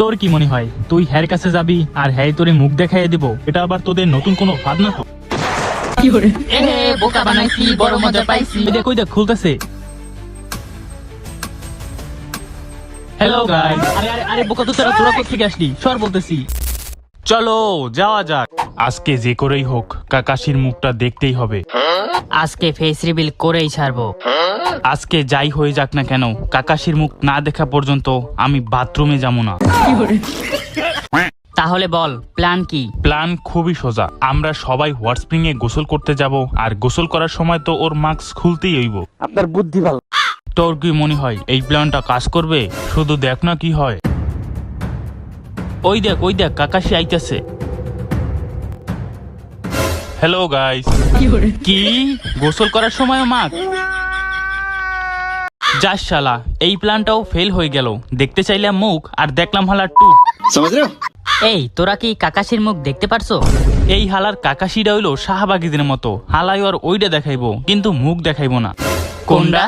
তোর কি মনে হয়? তুই হ্যার কাছে যাবি আর হ্যাঁ তোরে মুখ দেখাইয়া দিব? এটা আবার তোদের নতুন কোনো ফাঁদ না তো? এ বোকা বানাইছি বড় মজা পাইছি। এই দেখ খুলতেছে। হ্যালো গাইস আরে আরে আরে বোকা তো তোরা তোরা কোথা থেকে আসলি? সর বলতেছি। চলো যাওয়া যাক। আজকে যে করেই হোক কাকাশির মুখটা দেখতেই হবে। আজকে ফেস রিভিল করেই ছাড়বো। আজকে যাই হয়ে যাক না কেন কাকাশির মুখ না দেখা পর্যন্ত আমি বাথরুমে যাব না। তাহলে বল প্ল্যান কি? প্ল্যান খুবই সোজা। আমরা সবাই হট স্প্রিং এ গোসল করতে যাব আর গোসল করার সময় তো ওর মাস্ক খুলতেই হইব। আপনার বুদ্ধি ভালো। তোর কি মনে হয় এই প্ল্যানটা কাজ করবে? শুধু দেখ না কি হয়। ওই দেখ ওই দেখ কাকাশি আইতেছে। হ্যালো গাইস কি গোসল করার সময় মাক যাস শালা এই প্ল্যানটাও ফেল হয়ে গেল। দেখতে চাইলাম মুখ আর দেখলাম হালার টু। এই তোরা কি কাকাশির মুখ দেখতে পারছ? এই হালার কাকাশিটা হইল শাহবাগীদের মতো। হালাই আর ওইটা দেখাইবো কিন্তু মুখ দেখাইবো না। কোনটা?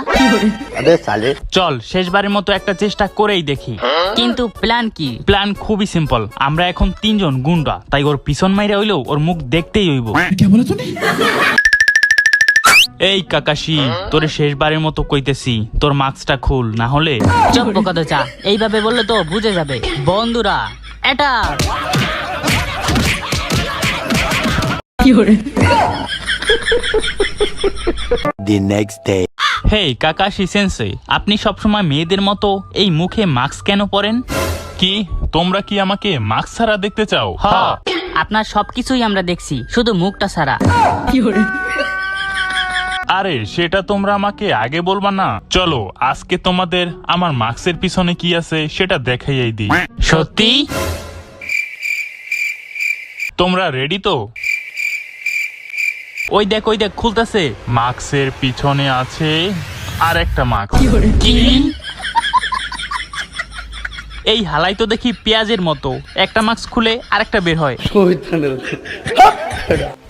সালে। চল শেষবারের মতো একটা চেষ্টা করেই দেখি। কিন্তু প্ল্যান কি? প্ল্যান খুবই সিম্পল। আমরা এখন তিনজন গুন্ডা। তাই ওর পিছন মাইরা হইলেও ওর মুখ দেখতেই হইব। এই কাকাশি তোরে শেষবারের মতো কইতেছি তোর মাস্কটা খুল না হলে চপ বোকা চা এইভাবে বললে তো বুঝে যাবে। বন্ধুরা এটা the next day. Hey Kakashi sensei আপনি সবসময় মেয়েদের মতো এই মুখে মাস্ক কেন পরেন? কি? তোমরা কি আমাকে মাস্ক ছাড়া দেখতে চাও? হ্যাঁ। আপনার সবকিছুই আমরা দেখছি শুধু মুখটা ছাড়া। আরে সেটা তোমরা আমাকে আগে বলবা না। চলো আজকে তোমাদের আমার মাস্কের পিছনে কি আছে সেটা দেখাইয়াই দিই। সত্যি? তোমরা রেডি তো? ওই দেখ ওই দেখ খুলতেছে। মাক্সের পিছনে আছে আর একটা মাক্স কি? এই হালাই তো দেখি পেঁয়াজের মতো। একটা মাস্ক খুলে আরেকটা বের হয়।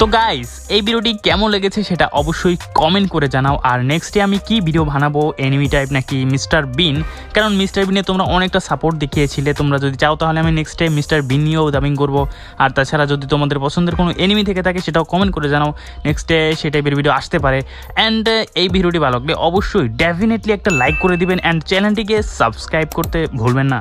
তো গাইস এই ভিডিওটি কেমন লেগেছে সেটা অবশ্যই কমেন্ট করে জানাও। আর নেক্সট নেক্সটে আমি কি ভিডিও বানাবো এনিমি টাইপ নাকি মিস্টার বিন কারণ মিস্টার বিনে তোমরা অনেকটা সাপোর্ট দেখিয়েছিলে। তোমরা যদি চাও তাহলে আমি নেক্সট নেক্সটে মিস্টার বিন নিয়েও দাবিং করব। আর তাছাড়া যদি তোমাদের পছন্দের কোনো এনিমি থেকে থাকে সেটাও কমেন্ট করে জানাও। নেক্সট নেক্সটে সেই টাইপের ভিডিও আসতে পারে। অ্যান্ড এই ভিডিওটি ভালো লাগলে অবশ্যই ডেফিনেটলি একটা লাইক করে দিবেন। অ্যান্ড চ্যানেলটিকে সাবস্ক্রাইব করতে ভুলবেন না।